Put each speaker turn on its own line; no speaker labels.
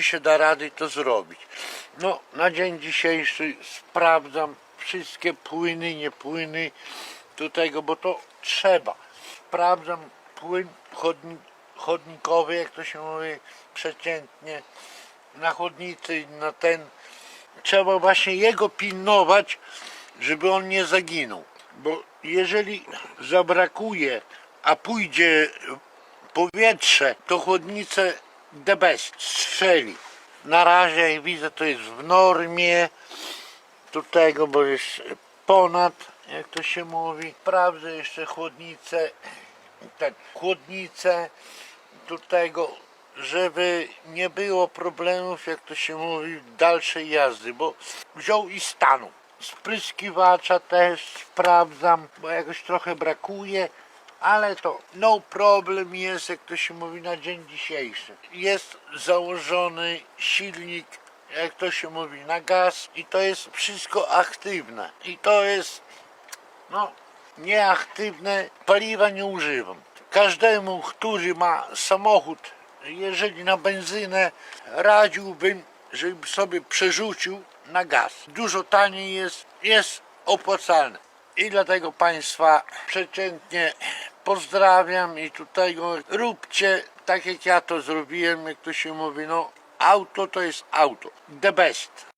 się da rady to zrobić. No, na dzień dzisiejszy sprawdzam wszystkie płyny, nie płyny do tego, bo to trzeba. Sprawdzam płyn chodni, chodnikowy, jak to się mówi, przeciętnie na chodnicy, na ten. Trzeba właśnie jego pilnować, żeby on nie zaginął. Bo jeżeli zabrakuje, a pójdzie powietrze, to chłodnicę the best strzeli. Na razie jak widzę to jest w normie tego, bo jest ponad, jak to się mówi. Sprawdzę jeszcze chłodnicę, ten, chłodnicę tego, żeby nie było problemów, jak to się mówi, dalszej jazdy, bo wziął i stanął. Spryskiwacza też sprawdzam, bo jakoś trochę brakuje, ale to no problem jest, jak to się mówi na dzień dzisiejszy. Jest założony silnik, jak to się mówi, na gaz i to jest wszystko aktywne. I to jest, no, nieaktywne, paliwa nie używam. Każdemu, który ma samochód, jeżeli na benzynę, radziłbym, żeby sobie przerzucił na gaz. Dużo taniej jest, jest opłacalne. I dlatego Państwa przeciętnie pozdrawiam i tutaj go róbcie tak jak ja to zrobiłem, jak to się mówi, no auto to jest auto, the best.